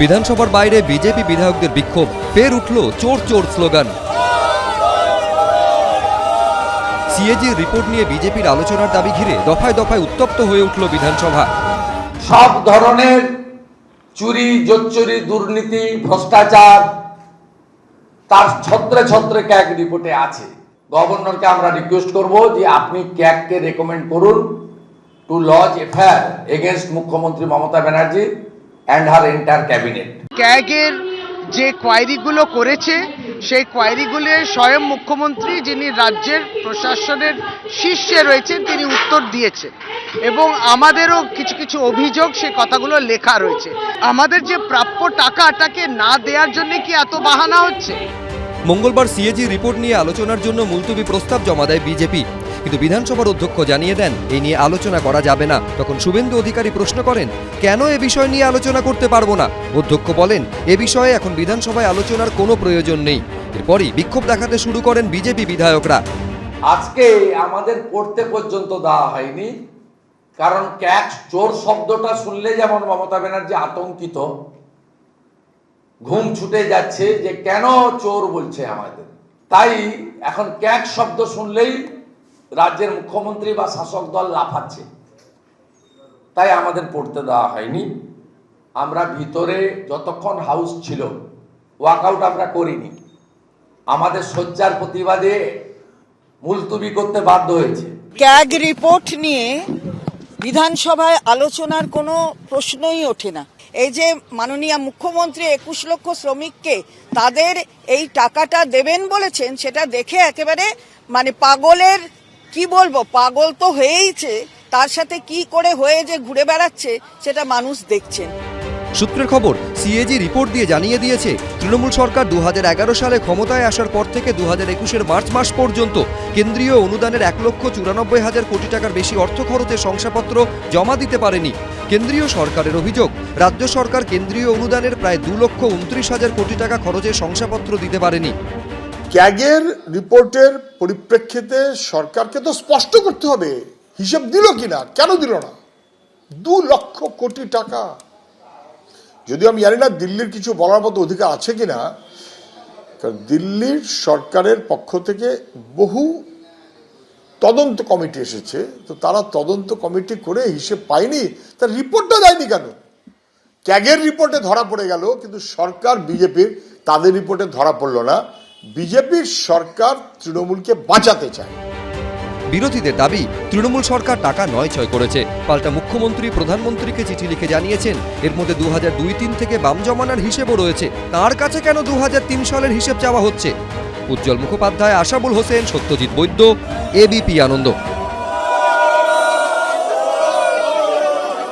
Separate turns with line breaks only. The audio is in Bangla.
বিধানসভার বাইরে বিজেপি বিধায়কদের বিক্ষোভ। ফের উঠল চোর চোর স্লোগান। সিএজির রিপোর্ট নিয়ে বিজেপির আলোচনার দাবি ঘিরে দফায় দফায় উত্তপ্ত হয়ে উঠল বিধানসভা।
সব ধরনের চুরি, জোচ্চুরি, দুর্নীতি, ভ্রষ্টাচার, তার ছত্রে ছত্রে ক্যাক রিপোর্টে আছে। গভর্নরকে আমরা রিকোয়েস্ট করব যে আপনি ক্যাককে রেকমেন্ড করুন টু লজ এফআইআর এগেনস্ট মুখ্যমন্ত্রী Mamata Banerjee. And her entire cabinet
ক্যাগের যে কোয়ারিগুলো করেছে, সেই কোয়ারিগুলো স্বয়ং মুখ্যমন্ত্রী যিনি রাজ্যের প্রশাসনের শীর্ষে রয়েছেন, তিনি উত্তর দিয়েছেন এবং আমাদেরও কিছু কিছু অভিযোগ সে কথাগুলো লেখা রয়েছে। আমাদের যে প্রাপ্য টাকাটাকে না দেওয়ার জন্য কি এত বাহানা হচ্ছে?
মঙ্গলবার সিএজি রিপোর্ট নিয়ে আলোচনার জন্য মুলতবি প্রস্তাব জমা দেয় বিজেপি। কিন্তু বিধানসভার অধ্যক্ষ জানিয়ে দেন এই নিয়ে আলোচনা করা যাবে না। তখন শুভেন্দু অধিকারী প্রশ্ন করেন, কেন এ বিষয় নিয়ে আলোচনা করতে পারব না? অধ্যক্ষ বলেন, এ বিষয়ে এখন বিধানসভায় আলোচনার কোনো প্রয়োজন নেই। এরপরই বিক্ষোভ দেখাতে শুরু করেন বিজেপি বিধায়করা।
আজকে আমাদের পড়তে পর্যন্ত দেওয়া হয়নি, কারণ ক্যাক চোর শব্দটা শুনলে যেমন মমতা ব্যানার্জি আতঙ্কিত ঘুম ছুটে যাচ্ছে যে কেন চোর বলছে আমাদের? তাই এখন ক্যাক শব্দ শুনলেই রাজ্যের মুখ্যমন্ত্রী বা শাসক দল লাফাচ্ছে। তাই আমাদের পড়তে দেওয়া হয়নি। আমরা ভিতরে যতক্ষণ হাউস ছিল ওয়াকআউট আমরা করিনি। আমাদের শয্যার প্রতিবাদে মুলতুবি করতে বাধ্য হয়েছে।
ক্যাগ রিপোর্ট নিয়ে বিধানসভায় আলোচনার কোনো প্রশ্নই ওঠে না। এই যে মাননীয় মুখ্যমন্ত্রী একুশ লক্ষ শ্রমিককে তাদের এই টাকাটা দেবেন বলেছেন, সেটা দেখে একেবারে মানে পাগলের, কি বলব, পাগল তো হয়েইছে, তার সাথে কি করে হয়ে যে ঘুরে বেড়াচ্ছে, সেটা মানুষ দেখছেন।
সূত্রের খবর, সিএজি রিপোর্ট দিয়ে জানিয়ে দিয়েছে, তৃণমূল সরকার দু হাজার এগারো সালে ক্ষমতায় আসার পর থেকে দু হাজার একুশের মার্চ মাস পর্যন্ত কেন্দ্রীয় অনুদানের এক লক্ষ চুরানব্বই হাজার কোটি টাকার বেশি অর্থ খরচের শংসাপত্র জমা দিতে পারেনি। কেন্দ্রীয় সরকারের অভিযোগ, রাজ্য সরকার কেন্দ্রীয় অনুদানের প্রায় দু লক্ষ উনত্রিশ হাজার কোটি টাকা খরচে শংসাপত্র দিতে পারেনি।
ক্যাগের রিপোর্টের পরিপ্রেক্ষিতে সরকারকে তো স্পষ্ট করতে হবে, হিসেব দিল কিনা, কেন দিল না? দু লক্ষ কোটি টাকা। যদি আমি জানি না দিল্লির কিছু বলার মতো অধিকার আছে কিনা, কারণ দিল্লির সরকারের পক্ষ থেকে বহু তদন্ত কমিটি এসেছে, তো তারা তদন্ত কমিটি করে হিসেব পায়নি, তার রিপোর্টটা দেয়নি কেন? ক্যাগের রিপোর্টে ধরা পড়ে গেল, কিন্তু সরকার বিজেপির তাদের রিপোর্টে ধরা পড়ল না। বিজেপির সরকার তৃণমূলকে বাঁচাতে চায়।
বিরোধীদের দাবি, তৃণমূল সরকার টাকা নয় ছয় করেছে। পাল্টা মুখ্যমন্ত্রী, প্রধানমন্ত্রীকে চিঠি লিখে জানিয়েছেন, এর মধ্যে দু হাজার দুই তিন থেকে বাম জমানার হিসেবও রয়েছে। তার কাছে কেন দু হাজার তিন সালের হিসেব চাওয়া হচ্ছে? উজ্জ্বল মুখোপাধ্যায় আশাবুল হোসেন সত্যজিৎ বৈদ্য এবিপি আনন্দ।